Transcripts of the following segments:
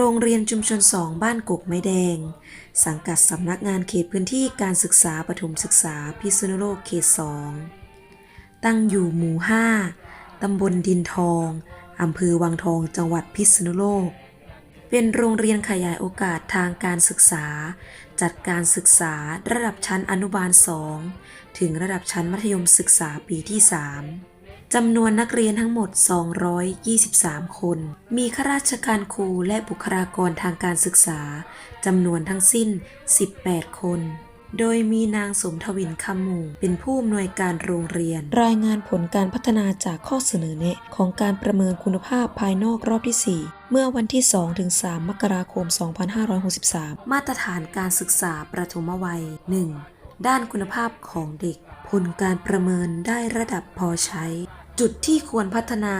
โรงเรียนชุมชน2บ้านกกไม้แดง สังกัดสำนักงานเขตพื้นที่การศึกษาปฐมศึกษาพิษณุโลกเขต2ตั้งอยู่หมู่5ตำบลดินทองอำเภอวังทองจังหวัดพิษณุโลก เป็นโรงเรียนขยายโอกาสทางการศึกษา จัดการศึกษาระดับชั้นอนุบาล2ถึงระดับชั้นมัธยมศึกษาปีที่ 3 จำนวนนักเรียนทั้งหมด 223 คน มีข้าราชการครูและบุคลากรทางการศึกษาจำนวนทั้งสิ้น 18 คน โดยมีนางสมทวินคำมูเป็นผู้อำนวยการโรงเรียน รายงานผลการพัฒนาจากข้อเสนอแนะของการประเมินคุณภาพภายนอกรอบที่ 4เมื่อวันที่ 2-3 มกราคม 2563 มาตรฐานการศึกษาประถมวัย 1. ด้านคุณภาพของเด็ก ผลการประเมินได้ระดับพอใช้ จุดที่ควรพัฒนา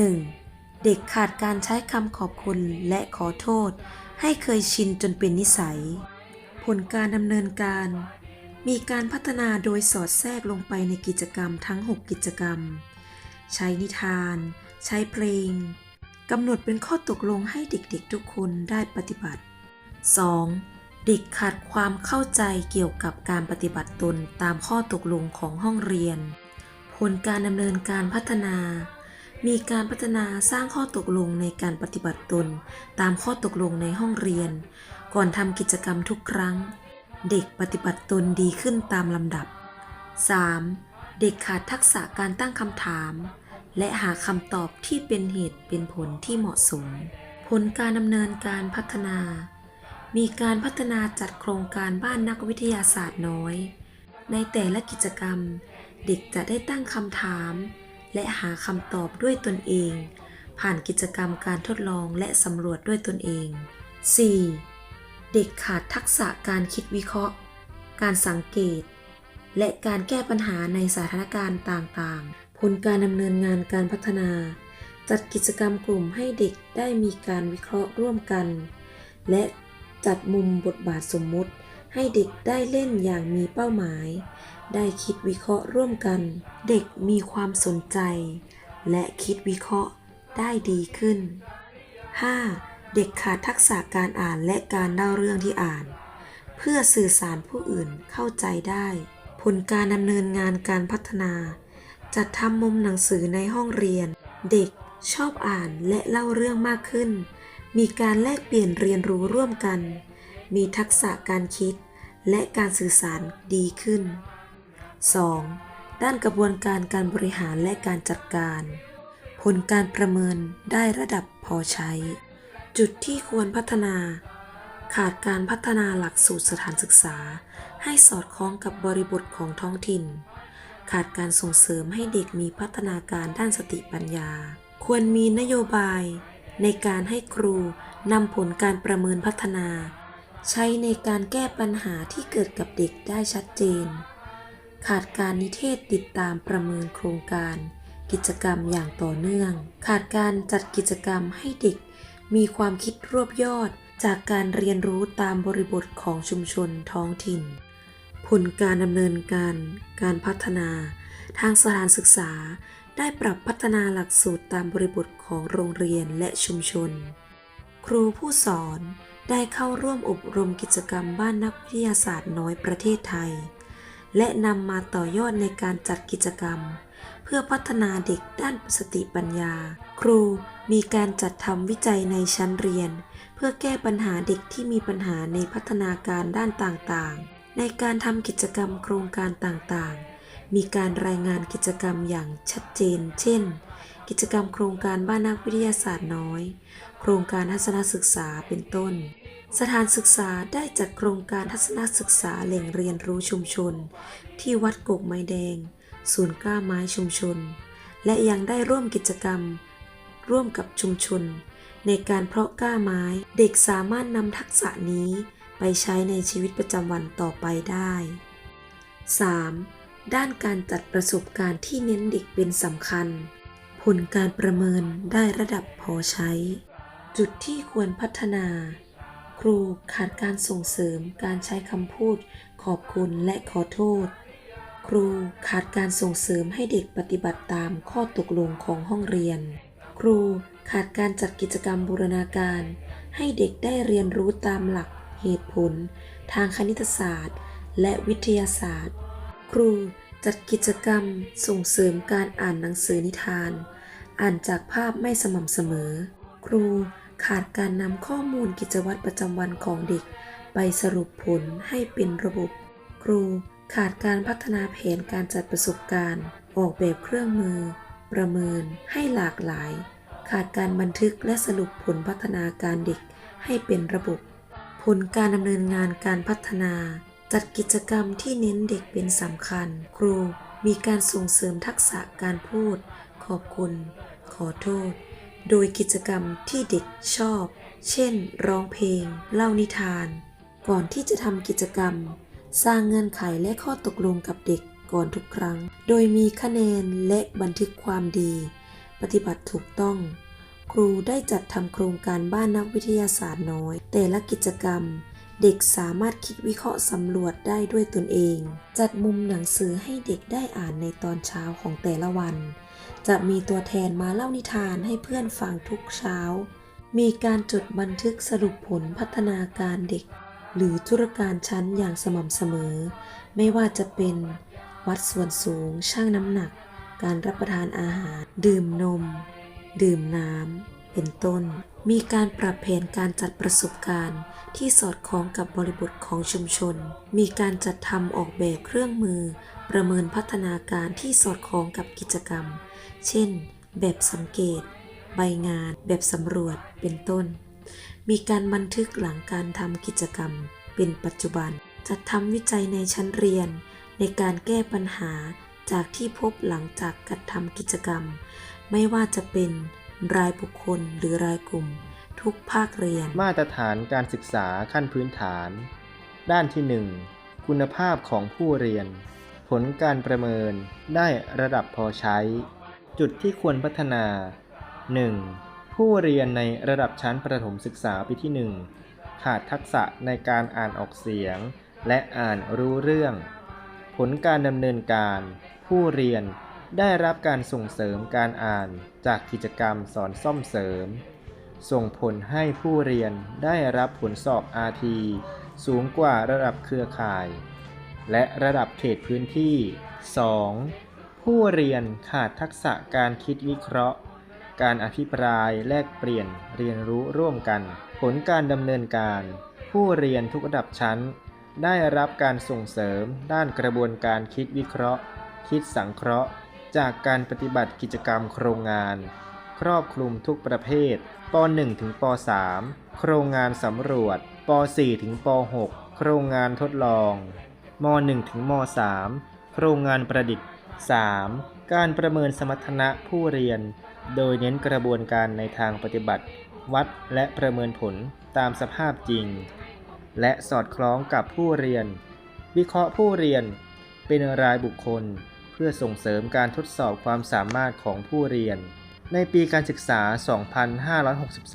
1. เด็กขาดการใช้คำขอบคุณและขอโทษ ให้เคยชินจนเป็นนิสัย ผลการดำเนินการ มีการพัฒนาโดยสอดแทรกลงไปในกิจกรรมทั้ง 6 กิจกรรม ใช้นิทาน ใช้เพลงกำหนดเป็นข้อตกลงให้เด็กๆทุกคนได้ปฏิบัติ 2. เด็กขาดความเข้าใจเกี่ยวกับการปฏิบัติตนตามข้อตกลงของห้องเรียน ผลการดำเนินการพัฒนา มีการพัฒนาสร้างข้อตกลงในการปฏิบัติตน ตามข้อตกลงในห้องเรียน ก่อนทำกิจกรรมทุกครั้ง เด็กปฏิบัติตนดีขึ้นตามลำดับ 3. เด็กขาดทักษะการตั้งคำถาม และหาคำตอบที่เป็นเหตุเป็นผลที่เหมาะสม ผลการดำเนินการพัฒนา มีการพัฒนาจัดโครงการบ้านนักวิทยาศาสตร์น้อย ในแต่ละกิจกรรม เด็กจะได้ตั้งคำถาม และหาคำตอบด้วยตนเอง ผ่านกิจกรรมการทดลองและสำรวจด้วยตนเอง 4. เด็กขาดทักษะการคิดวิเคราะห์ การสังเกต และการแก้ปัญหาในสถานการณ์ต่างๆ ผลการดำเนินงานการพัฒนา จัดกิจกรรมกลุ่มให้เด็กได้มีการวิเคราะห์ร่วมกัน และ จัดมุมบทบาทสมมุติ ให้เด็กได้เล่นอย่างมีเป้าหมาย ได้คิดวิเคราะห์ร่วมกัน เด็กมีความสนใจ และคิดวิเคราะห์ได้ดีขึ้น 5. เด็กขาดทักษะการอ่านและการเล่าเรื่องที่อ่าน เพื่อสื่อสารผู้อื่นเข้าใจได้ ผลการดำเนินงานการพัฒนา จัดทำมุมหนังสือในห้องเรียน เด็กชอบอ่านและเล่าเรื่องมากขึ้น มีการแลกเปลี่ยนเรียนรู้ร่วมกัน มีทักษะการคิดและการสื่อสารดีขึ้น 2. ด้านกระบวนการการบริหารและการจัดการ ผลการประเมินได้ระดับพอใช้ จุดที่ควรพัฒนา ขาดการพัฒนาหลักสูตรสถานศึกษา ให้สอดคล้องกับบริบทของท้องถิ่น ขาดการส่งเสริมให้เด็กมีพัฒนาการด้านสติปัญญา ควรมีนโยบาย ในการให้ครูนำผลการประเมินพัฒนา ใช้ในการแก้ปัญหาที่เกิดกับเด็กได้ชัดเจน ขาดการนิเทศติดตามประเมินโครงการ กิจกรรมอย่างต่อเนื่อง ขาดการจัดกิจกรรมให้เด็ก มีความคิดรวบยอดจากการเรียนรู้ตามบริบทของชุมชนท้องถิ่น ผลการดำเนินการ การพัฒนา ทางสถานศึกษา ได้ปรับพัฒนาหลักสูตรตามบริบทของโรงเรียนและชุมชน ครูผู้สอนได้เข้าร่วมอบรมกิจกรรมบ้านนักวิทยาศาสตร์น้อยประเทศไทย และนำมาต่อยอดในการจัดกิจกรรม เพื่อพัฒนาเด็กด้านสติปัญญา ครูมีการจัดทำวิจัยในชั้นเรียน เพื่อแก้ปัญหาเด็กที่มีปัญหาในพัฒนาการด้านต่างๆ ในการทำกิจกรรมโครงการต่างๆ มีการรายงานกิจกรรมอย่างชัดเจน เช่น กิจกรรมโครงการบ้านนักวิทยาศาสตร์น้อย โครงการทัศนศึกษาเป็นต้น สถานศึกษาได้จัดโครงการทัศนศึกษาแหล่งเรียนรู้ชุมชน ที่วัดกกไม้แดง ศูนย์กล้าไม้ชุมชน และยังได้ร่วมกิจกรรม ร่วมกับชุมชน ในการเพาะกล้าไม้เด็กสามารถนำทักษะนี้ไปใช้ในชีวิตประจำวันต่อไปได้ 3. ด้านการจัดประสบการณ์ที่เน้นเด็กเป็นสำคัญ ผลการประเมินได้ระดับพอใช้ จุดที่ควรพัฒนา ครูขาดการส่งเสริมการใช้คำพูด ขอบคุณและขอโทษ ครูขาดการส่งเสริมให้เด็กปฏิบัติตามข้อตกลงของห้องเรียน ครูขาดการจัดกิจกรรมบูรณาการ ให้เด็กได้เรียนรู้ตามหลักเหตุผล ทางคณิตศาสตร์ และวิทยาศาสตร์ ครูจัดกิจกรรมส่งเสริมการอ่านหนังสือนิทาน อ่านจากภาพไม่สม่ำเสมอ ครูขาดการนำข้อมูลกิจวัตรประจำวันของเด็ก ไปสรุปผลให้เป็นระบบ ครูขาดการพัฒนาแผนการจัดประสบการณ์ ออกแบบเครื่องมือ ประเมินให้หลากหลาย ขาดการบันทึกและสรุปผลพัฒนาการเด็กให้เป็นระบบ ผลการดำเนินงานการพัฒนา จัดกิจกรรมที่เน้นเด็กเป็นสำคัญ ครูมีการส่งเสริมทักษะการพูด ขอบคุณ ขอโทษ โดยกิจกรรมที่เด็กชอบ เช่น ร้องเพลง เล่านิทาน ก่อนที่จะทำกิจกรรม สร้างเงื่อนไขและข้อตกลงกับเด็กก่อนทุกครั้ง โดยมีคะแนนและบันทึกความดี ปฏิบัติถูกต้อง ครูได้จัดทำโครงการบ้านนักวิทยาศาสตร์น้อย แต่ละกิจกรรม เด็กสามารถคิดวิเคราะห์สำรวจได้ด้วยตนเอง จัดมุมหนังสือให้เด็กได้อ่านในตอนเช้าของแต่ละวัน จะมีตัวแทนมาเล่านิทานให้เพื่อนฟังทุกเช้า มีการจดบันทึกสรุปผลพัฒนาการเด็ก หรือธุรการชั้นอย่างสม่ำเสมอ ไม่ว่าจะเป็นวัดส่วนสูงชั่งน้ำหนัก การรับประทานอาหาร ดื่มนม ดื่มน้ำ เป็นต้น มีการปรับแผนการจัดประสบการณ์ที่สอดคล้องกับบริบทของชุมชน มีการจัดทำออกแบบเครื่องมือ ประเมินพัฒนาการที่สอดคล้องกับกิจกรรม เช่น แบบสังเกต ใบงาน แบบสำรวจ เป็นต้น มีการบันทึกหลังการทำกิจกรรม เป็นปัจจุบัน จัดทำวิจัยในชั้นเรียน ในการแก้ปัญหาจากที่พบหลังจากกัดทำกิจกรรม ไม่ว่าจะเป็น รายบุคคลหรือรายกลุ่ม ทุกภาคเรียน มาตรฐานการศึกษาขั้นพื้นฐาน ด้านที่ 1 คุณภาพของผู้เรียน ผลการประเมินได้ระดับพอใช้ จุดที่ควรพัฒนา 1. ผู้เรียนในระดับชั้นประถมศึกษาปีที่ 1 ขาดทักษะในการอ่านออกเสียง และอ่านรู้เรื่อง ผลการดำเนินการ ผู้เรียน ได้รับการส่งเสริมการอ่านจากกิจกรรมสอนซ่อมเสริม ส่งผลให้ผู้เรียนได้รับผลสอบ RT สูงกว่าระดับเครือข่าย และระดับเขตพื้นที่ 2. ผู้เรียนขาดทักษะการคิดวิเคราะห์ การอภิปรายแลกเปลี่ยนเรียนรู้ร่วมกัน ผลการดำเนินการ ผู้เรียนทุกระดับชั้น ได้รับการส่งเสริมด้านกระบวนการคิดวิเคราะห์ คิดสังเคราะห์ จากการปฏิบัติกิจกรรมโครงงาน ครอบคลุมทุกประเภทป .1 ถึงป .3 โครงงานสำรวจป .4 ถึงป .6 โครงงานทดลองม .1 ถึงม .3 โครงงานประดิษฐ์ 3. การประเมินสมรรถนะผู้เรียน โดยเน้นกระบวนการในทางปฏิบัติ วัดและประเมินผลตามสภาพจริง และสอดคล้องกับผู้เรียน วิเคราะห์ผู้เรียน เป็นรายบุคคล พื่อส่งเสริมการทดสอบความสามารถของผู้เรียน ในปีการศึกษา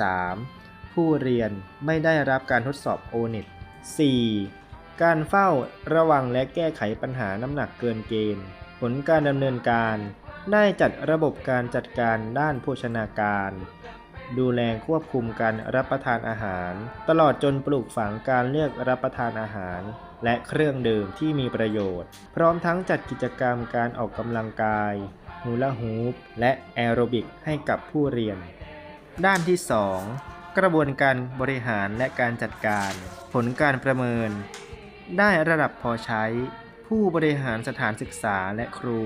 2563 ผู้เรียนไม่ได้รับการทดสอบ O-NET 4. การเฝ้าระวังและแก้ไขปัญหาน้ำหนักเกินเกณฑ์ ผลการดำเนินการ ได้จัดระบบการจัดการด้านโภชนาการ ดูแลควบคุมการรับประทานอาหาร ตลอดจนปลูกฝังการเลือกรับประทานอาหาร และเครื่องดื่มที่มีประโยชน์ พร้อมทั้งจัดกิจกรรมการออกกำลังกายฮูลาฮูปและแอโรบิกให้กับผู้เรียน ด้านที่ 2 กระบวนการบริหารและการจัดการ ผลการประเมิน ได้ระดับพอใช้ ผู้บริหารสถานศึกษาและครู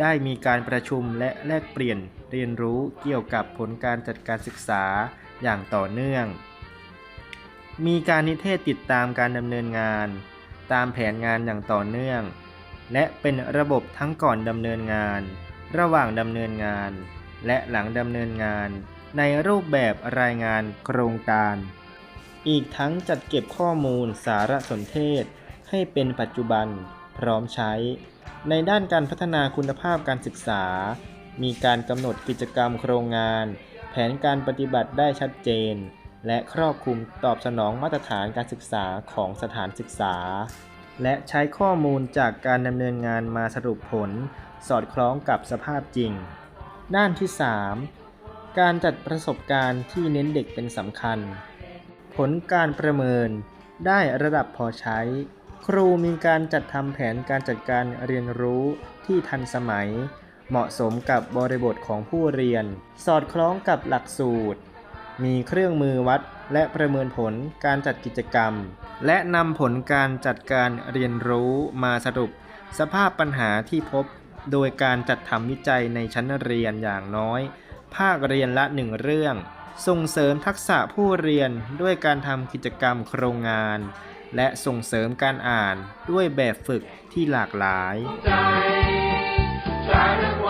ได้มีการประชุมและแลกเปลี่ยนเรียนรู้เกี่ยวกับผลการจัดการศึกษาอย่างต่อเนื่อง มีการนิเทศติดตามการดำเนินงาน ตามแผนงานอย่างต่อเนื่อง และเป็นระบบทั้งก่อนดำเนินงาน ระหว่างดำเนินงาน และหลังดำเนินงาน ในรูปแบบรายงานโครงการ อีกทั้งจัดเก็บข้อมูลสารสนเทศให้เป็นปัจจุบันพร้อมใช้ ในด้านการพัฒนาคุณภาพการศึกษา มีการกำหนดกิจกรรมโครงงาน แผนการปฏิบัติได้ชัดเจน และครอบคลุมตอบสนองมาตรฐานการศึกษาของสถานศึกษา และใช้ข้อมูลจากการดำเนินงานมาสรุปผล สอดคล้องกับสภาพจริง ด้านที่ 3 การจัดประสบการณ์ที่เน้นเด็กเป็นสำคัญ ผลการประเมินได้ระดับพอใช้ ครูมีการจัดทำแผนการจัดการเรียนรู้ที่ทันสมัย เหมาะสมกับบริบทของผู้เรียน สอดคล้องกับหลักสูตร มีเครื่องมือวัดและประเมินผลการจัดกิจกรรม และนำผลการจัดการเรียนรู้มาสรุป สภาพปัญหาที่พบ โดยการจัดทำวิจัยในชั้นเรียนอย่างน้อย ภาคเรียนละหนึ่งเรื่อง ส่งเสริมทักษะผู้เรียนด้วยการทำกิจกรรมโครงงาน และส่งเสริมการอ่านด้วยแบบฝึกที่หลากหลายใจชาดก